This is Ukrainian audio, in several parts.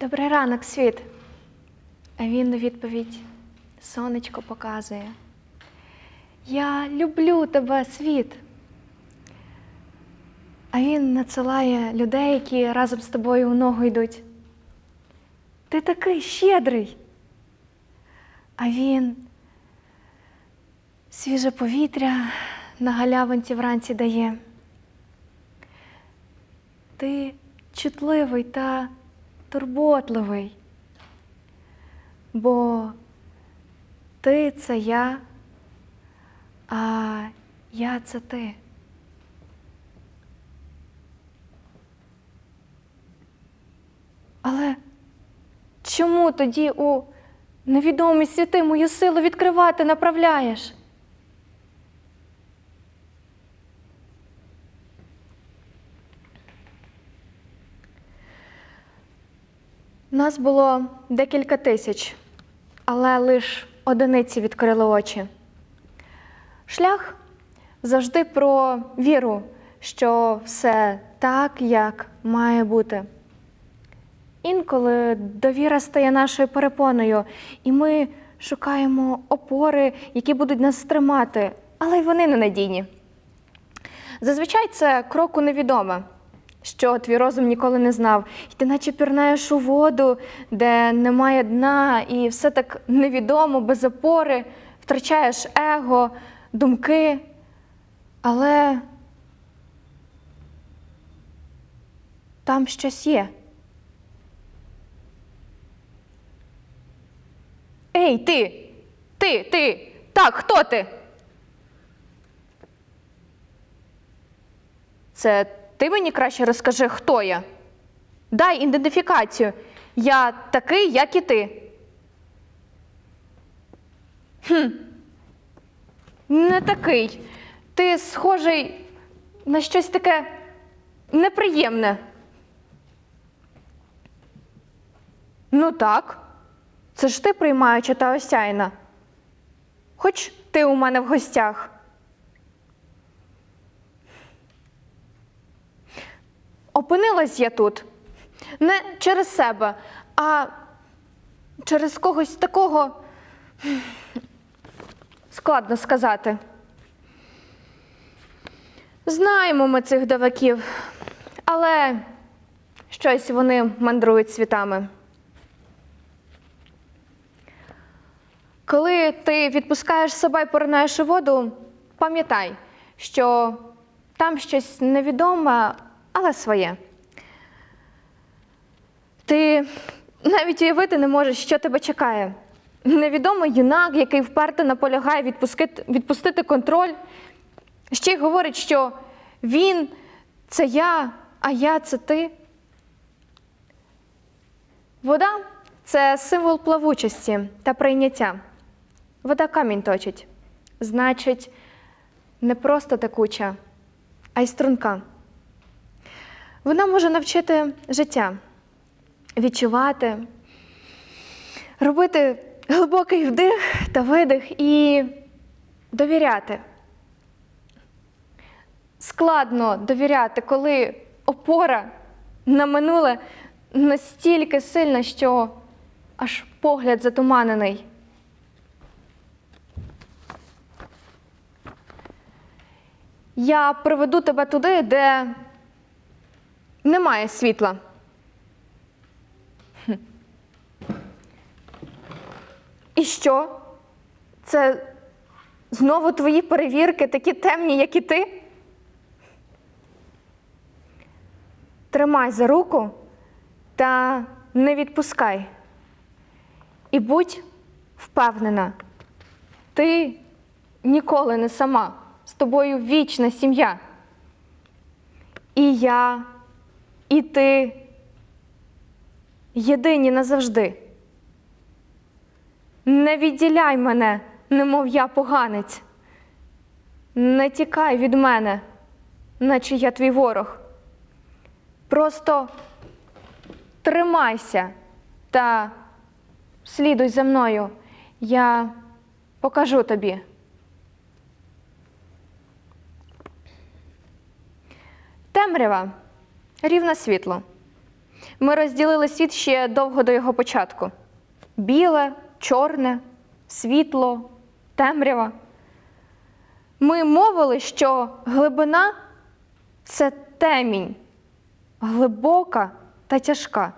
Добрий ранок, світ. А він у відповідь сонечко показує. Я люблю тебе, світ. А він надсилає людей, які разом з тобою у ногу йдуть. Ти такий щедрий. А він свіже повітря на галявинці вранці дає. Ти чутливий та турботливий, бо ти це я, а я це ти. Але чому тоді у невідомі світи мою силу відкривати направляєш? Нас було декілька тисяч, але лише одиниці відкрили очі. Шлях завжди про віру, що все так, як має бути. Інколи довіра стає нашою перепоною, і ми шукаємо опори, які будуть нас стримати, але й вони ненадійні. Зазвичай це крок у невідоме, що твій розум ніколи не знав. І ти наче пірнаєш у воду, де немає дна, і все так невідомо, без опори, втрачаєш его, думки. Але там щось є. Ей, ти! Ти, ти! Так, хто ти? Це ти мені краще розкажи, хто я. Дай ідентифікацію. Я такий, як і ти. Хм. Не такий. Ти схожий на щось таке неприємне. Ну так. Це ж ти приймаюча та осяйна. Хоч ти у мене в гостях. Опинилась я тут не через себе, а через когось такого складно сказати. Знаємо ми цих даваків, але щось вони мандрують світами. Коли ти відпускаєш себе і поринаєш у воду, пам'ятай, що там щось невідоме, але своє. Ти навіть уявити не можеш, що тебе чекає. Невідомий юнак, який вперто наполягає відпускити, відпустити контроль, ще й говорить, що він це я, а я це ти. Вода це символ плавучості та прийняття. Вода камінь точить. Значить, не просто текуча, а й струнка. Вона може навчити життя, відчувати, робити глибокий вдих та видих і довіряти. Складно довіряти, коли опора на минуле настільки сильна, що аж погляд затуманений. Я приведу тебе туди, де немає світла. І що? Це знову твої перевірки, такі темні, як і ти? Тримай за руку та не відпускай. І будь впевнена, ти ніколи не сама. З тобою вічна сім'я. І я, і ти єдині назавжди. Не відділяй мене, немов я поганець. Не тікай від мене, наче я твій ворог. Просто тримайся та слідуй за мною. Я покажу тобі. Темрява рівна світло. Ми розділили світ ще довго до його початку: біле, чорне, світло, темрява. Ми мовили, що глибина це темінь, глибока та тяжка.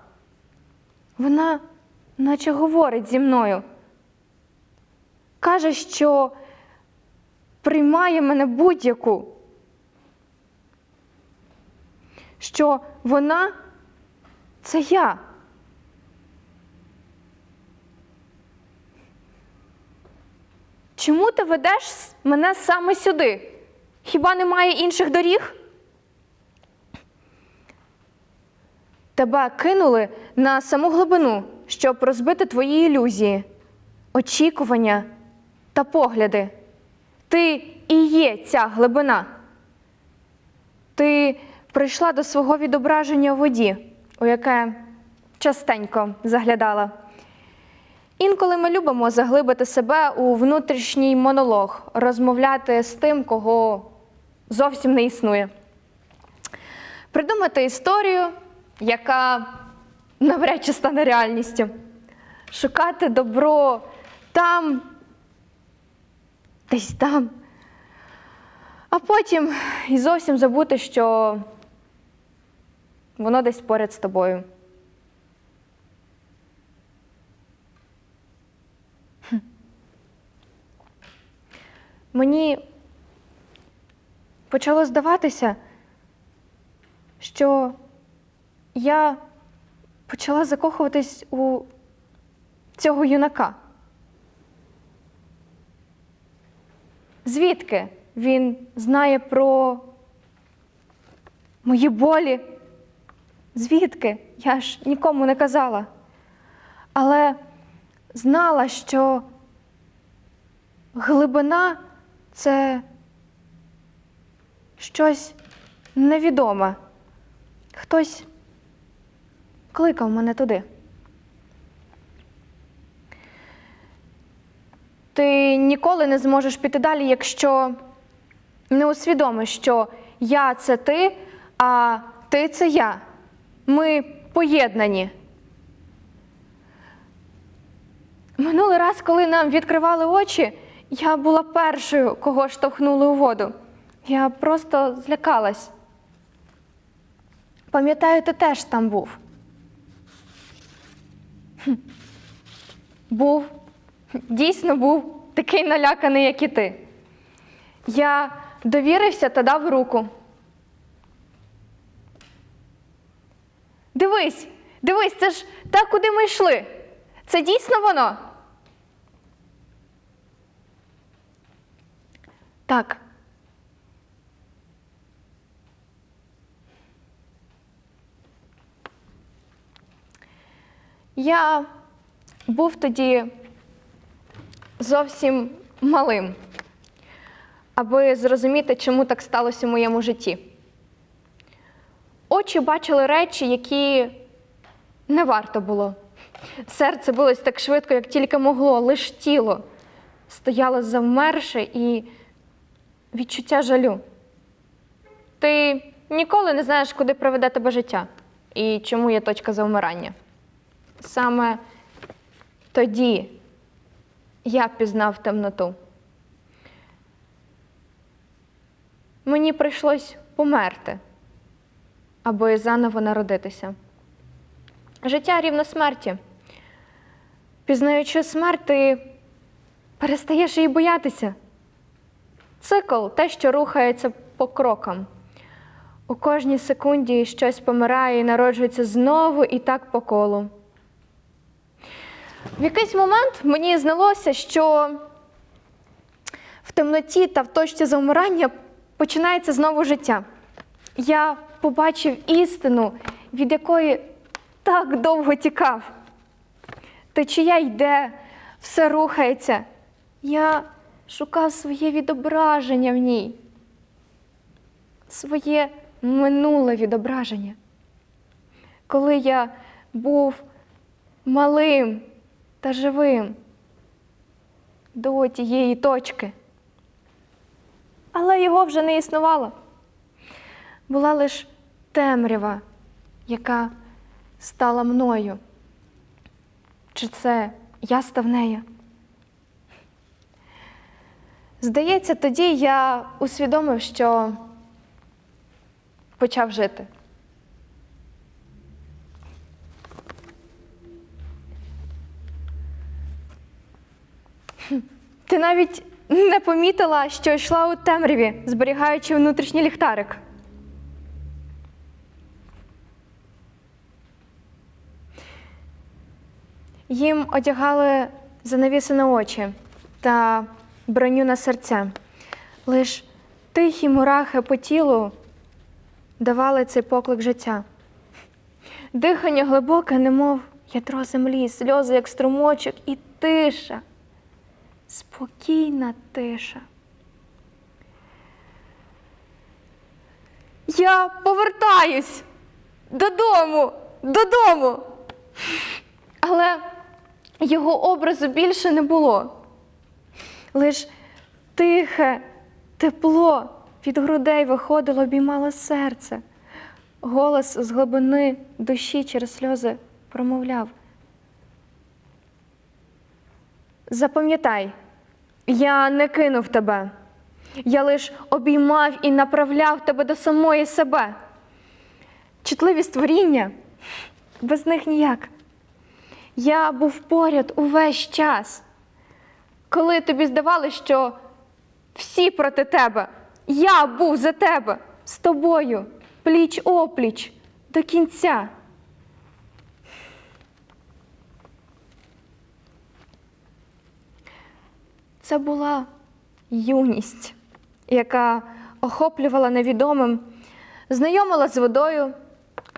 Вона, наче говорить зі мною, каже, що приймає мене будь-яку, що вона це я. Чому ти ведеш мене саме сюди? Хіба немає інших доріг? Тебе кинули на саму глибину, щоб розбити твої ілюзії, очікування та погляди. Ти і є ця глибина. Ти прийшла до свого відображення у воді, у яке частенько заглядала. Інколи ми любимо заглибити себе у внутрішній монолог, розмовляти з тим, кого зовсім не існує. Придумати історію, яка навряд чи стане реальністю. Шукати добро там, десь там. А потім і зовсім забути, що воно десь поряд з тобою. Мені почало здаватися, що я почала закохуватись у цього юнака. Звідки він знає про мої болі? Звідки? Я ж нікому не казала. Але знала, що глибина це щось невідоме. Хтось кликав мене туди. Ти ніколи не зможеш піти далі, якщо не усвідомиш, що я це ти, а ти це я. Ми поєднані. Минулий раз, коли нам відкривали очі, я була першою, кого штовхнули у воду. Я просто злякалась. Пам'ятаю, ти теж там був. Був, дійсно був такий наляканий, як і ти. Я довірився та дав руку. Дивись, дивись, це ж те, куди ми йшли. Це дійсно воно? Так. Я був тоді зовсім малим, аби зрозуміти, чому так сталося в моєму житті. Очі бачили речі, які не варто було. Серце билось так швидко, як тільки могло, лиш тіло стояло завмерше і відчуття жалю. Ти ніколи не знаєш, куди приведе тебе життя і чому є точка завмирання. Саме тоді я пізнав темноту. Мені прийшлось померти, аби заново народитися. Життя рівно смерті. Пізнаючи смерть, ти перестаєш її боятися. Цикл те, що рухається по крокам. У кожній секунді щось помирає і народжується знову і так по колу. В якийсь момент мені здалося, що в темноті та в точці завмирання починається знову життя. Я побачив істину, від якої так довго тікав. Течія йде, все рухається. Я шукав своє відображення в ній, своє минуле відображення. Коли я був малим та живим до тієї точки. Але його вже не існувало. Була лише темрява, яка стала мною? Чи це я став нею? Здається, тоді я усвідомив, що почав жити. Ти навіть не помітила, що йшла у темряві, зберігаючи внутрішній ліхтарик. Їм одягали занавіси на очі та броню на серця. Лиш тихі мурахи по тілу давали цей поклик життя. Дихання глибоке, немов ядро землі, сльози, як струмочок, і тиша, спокійна тиша. Я повертаюсь додому, додому. Але його образу більше не було. Лиш тихе тепло від грудей виходило, обіймало серце. Голос з глибини душі через сльози промовляв. Запам'ятай, я не кинув тебе. Я лиш обіймав і направляв тебе до самої себе. Чутливі створіння, без них ніяк. Я був поряд увесь час. Коли тобі здавалося, що всі проти тебе, я був за тебе, з тобою, пліч опліч, до кінця. Це була юність, яка охоплювала невідомим, знайомила з водою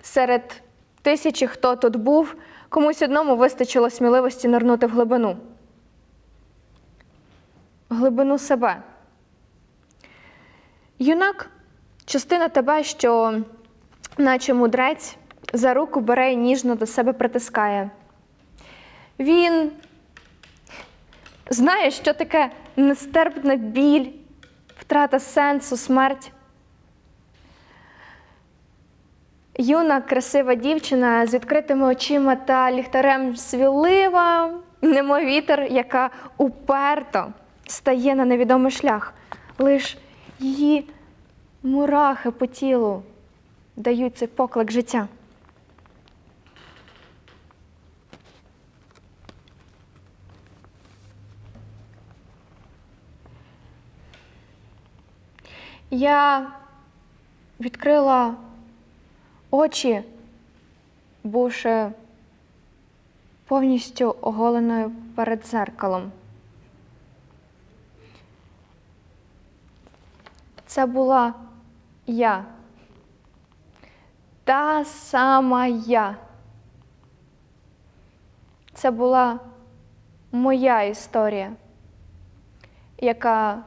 серед тисячі, хто тут був, комусь одному вистачило сміливості нирнути в глибину. Глибину себе. Юнак частина тебе, що, наче мудрець, за руку бере і ніжно до себе притискає. Він знає, що таке нестерпна біль, втрата сенсу, смерть. Юна, красива дівчина з відкритими очима та ліхтарем свілива, немов вітер, яка уперто стає на невідомий шлях. Лиш її мурахи по тілу дають цей поклик життя. Я відкрила очі, бувши повністю оголеною перед зеркалом. Це була я. Та сама я. Це була моя історія, яка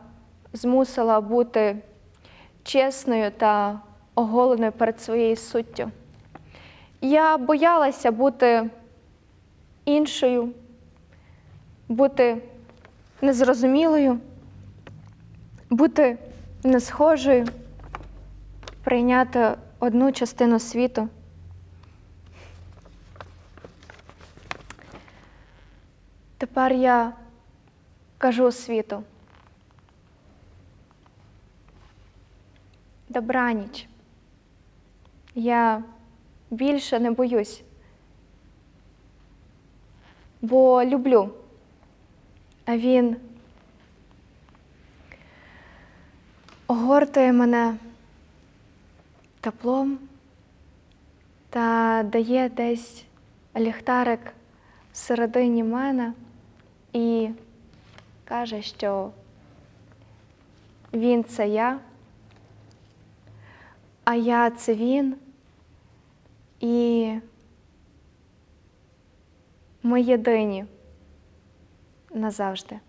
змусила бути чесною та оголеною перед своєю суттю. Я боялася бути іншою, бути незрозумілою, бути не схожою, прийняти одну частину світу. Тепер я кажу світу. Добраніч. Я більше не боюсь, бо люблю, а він огортує мене теплом та дає десь ліхтарик всередині мене і каже, що він це я, а я це він, і ми єдині назавжди.